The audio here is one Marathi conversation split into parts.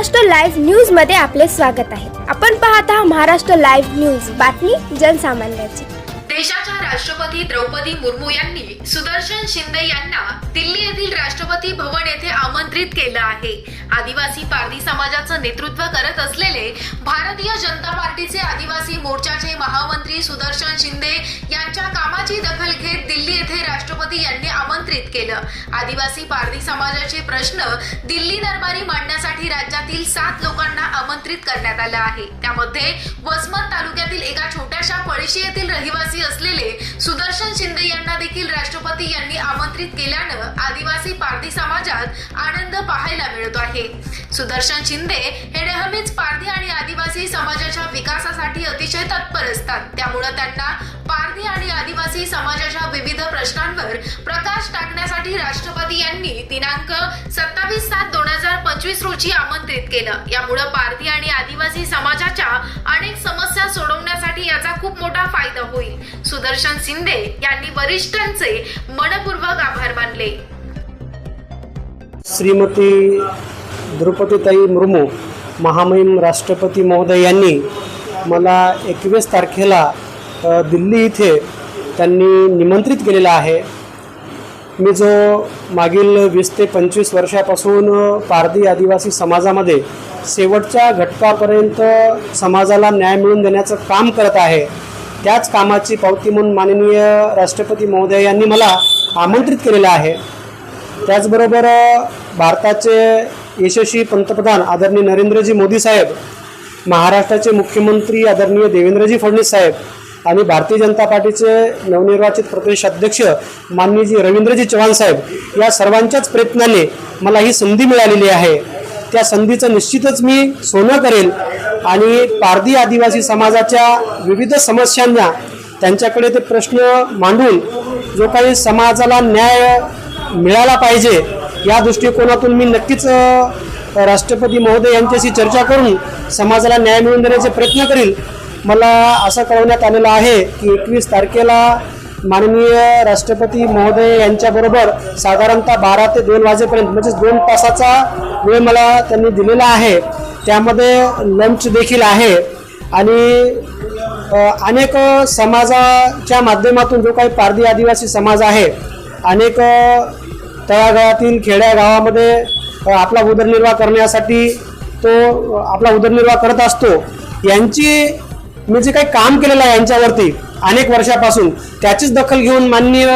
महाराष्ट्र लाईव्ह न्यूजमध्ये आपले स्वागत आहे. आपण पाहत आहात महाराष्ट्र लाईव्ह न्यूज. बातमी जनसामान्याची. देशाच्या राष्ट्रपती द्रौपदी मुर्मू यांनी सुदर्शन शिंदे यांना दिल्ली येथील राष्ट्रपती भवन येथे आमंत्रित केलं आहे. आदिवासी पारधी समाजाचं नेतृत्व करत असलेले भारतीय जनता पार्टीचे आदिवासी मोर्चाचे महामंत्री सुदर्शन शिंदे यांच्या कामाची दखल घेत दिल्ली येथे राष्ट्रपती यांनी आमंत्रित केलं. आदिवासी पारधी समाजाचे प्रश्न दिल्ली दरबारी मांडण्यासाठी राज्यातील सात लोकांना आमंत्रित करण्यात आलं आहे. त्यामध्ये वसमत तालुक्यातील एका छोट्याशा पळशी येथील रहिवासी असलेले सुदर्शन शिंदे यांना देखील राष्ट्रपती यांनी आमंत्रित केल्यानं आदिवासी पारधी पाहायला मिळतो आहे. सुदर्शन शिंदे हे नेहमीच पारधी आणि आदिवासी समाजाच्या विकासासाठी अतिशय तत्पर असतात. त्यामुळे त्यांना पारधी आणि आदिवासी समाजाच्या विविध प्रश्नांवर प्रकाश टाकण्यासाठी राष्ट्रपती यांनी दिनांक सत्तावीस सात दोन हजार पंचवीस रोजी आमंत्रित केलं. यामुळे पारधी आणि आदिवासी समाजाच्या अनेक समस्या सोडवण्यासाठी याचा खूप मोठा फायदा होईल. सुदर्शन शिंदे यांनी वरिष्ठांचे मनपूर्वक आभार मानले. श्रीमती द्रौपदीताई मुर्मू महामहिम राष्ट्रपती महोदय यांनी मला एकवीस तारखेला दिल्ली इथे त्यांनी निमंत्रित केलेलं आहे. मी जो मागील वीस ते पंचवीस वर्षापासून पारधी आदिवासी समाजामध्ये शेवटच्या घटकापर्यंत समाजाला न्याय मिळवून देण्याचं काम करत आहे त्याच कामाची पावती म्हणून माननीय राष्ट्रपती महोदय यांनी मला आमंत्रित केलेलं आहे. त्याचबरोबर भारताचे यशस्वी पंतप्रधान आदरणीय नरेंद्रजी मोदी साहेब महाराष्ट्राचे मुख्यमंत्री आदरणीय देवेंद्रजी फडणवीस साहेब आणि भारतीय जनता पार्टीचे नवनिर्वाचित प्रदेश अध्यक्ष माननीयजी रवींद्रजी चव्हाण साहेब या सर्वांच्याच प्रयत्नाने मला ही संधी मिळालेली आहे. त्या संधीचं निश्चितच मी सोनं करेल आणि पारधी आदिवासी समाजाच्या विविध समस्यांना त्यांच्याकडे ते प्रश्न मांडून जो काही समाजाला न्याय मिळाला पाहिजे. या दृष्टिकोनातून मी नक्कीच राष्ट्रपती महोदय यांच्याशी चर्चा करून समाजाला न्याय मिळवून देण्याचे प्रयत्न करील. मला असं कळवण्यात आलेलं आहे की एकवीस तारखेला माननीय राष्ट्रपती महोदय यांच्याबरोबर साधारणतः बारा ते दोन वाजेपर्यंत म्हणजेच दोन तासाचा वेळ मला त्यांनी दिलेला आहे. त्यामध्ये लंच देखील आहे. आणि अनेक समाजाच्या माध्यमातून जो काही पारधी आदिवासी समाज आहे अनेक तळागाळातील खेड्या गावामध्ये आपला उदरनिर्वाह करण्यासाठी तो आपला उदरनिर्वाह करत असतो. यांची मी जे काही काम केलेलं आहे यांच्यावरती अनेक वर्षापासून त्याचीच दखल घेऊन माननीय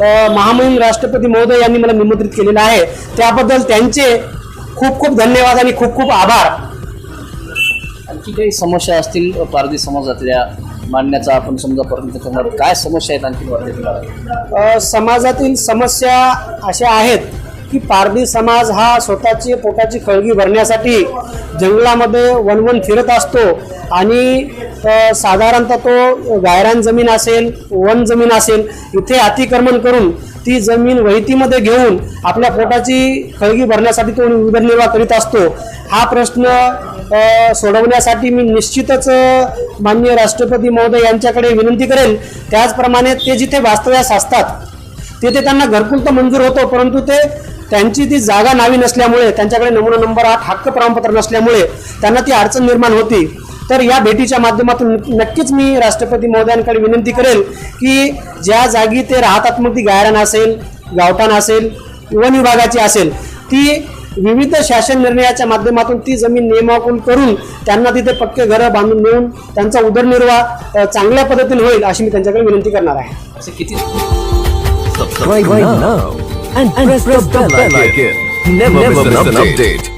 महामहिम राष्ट्रपती महोदय यांनी मला निमंत्रित केलेलं आहे. त्याबद्दल त्यांचे खूप खूप धन्यवाद आणि खूप खूप आभार. आणखी काही समस्या असतील पारधी समाजातल्या मांडण्याचा आपण समजा प्रयत्न करणार काय समस्या आहेत आणखी वाटते तुम्हाला? समाजातील समस्या अशा आहेत की पारधी समाज हा स्वतःची पोटाची खळगी भरण्यासाठी जंगलामध्ये वनवन फिरत असतो. आणि साधारणतः तो गायरान जमीन असेल वन जमीन असेल इथे अतिक्रमण करून ती जमीन वहितीमध्ये घेऊन आपल्या पोटाची खळगी भरण्यासाठी तो उदरनिर्वाह करीत असतो. हा प्रश्न सोडवण्यासाठी मी निश्चितच माननीय राष्ट्रपती महोदय यांच्याकडे विनंती करेल. त्याचप्रमाणे ते जिथे वास्तव्यास असतात तिथे त्यांना घरकुल तर मंजूर होतो परंतु ते त्यांची ती जागा नावी नसल्यामुळे त्यांच्याकडे नमुना नंबर आठ हक्क प्रमाणपत्र नसल्यामुळे त्यांना ती अडचण निर्माण होती. तर या भेटीच्या माध्यमातून नक्कीच मी राष्ट्रपती महोदयांकडे विनंती करेल की ज्या जागी ते राहतात मग ती गायरान असेल गावठाण असेल वन विभागाची असेल ती विविध शासन निर्णयाच्या माध्यमातून ती जमीन नियमाकुल करून त्यांना तिथे पक्के घरं बांधून देऊन त्यांचा उदरनिर्वाह चांगल्या पद्धतीने होईल अशी मी त्यांच्याकडे विनंती करणार आहे. असे किती and, and press, press the, the bell, bell icon. icon. Never, Never miss an update. update.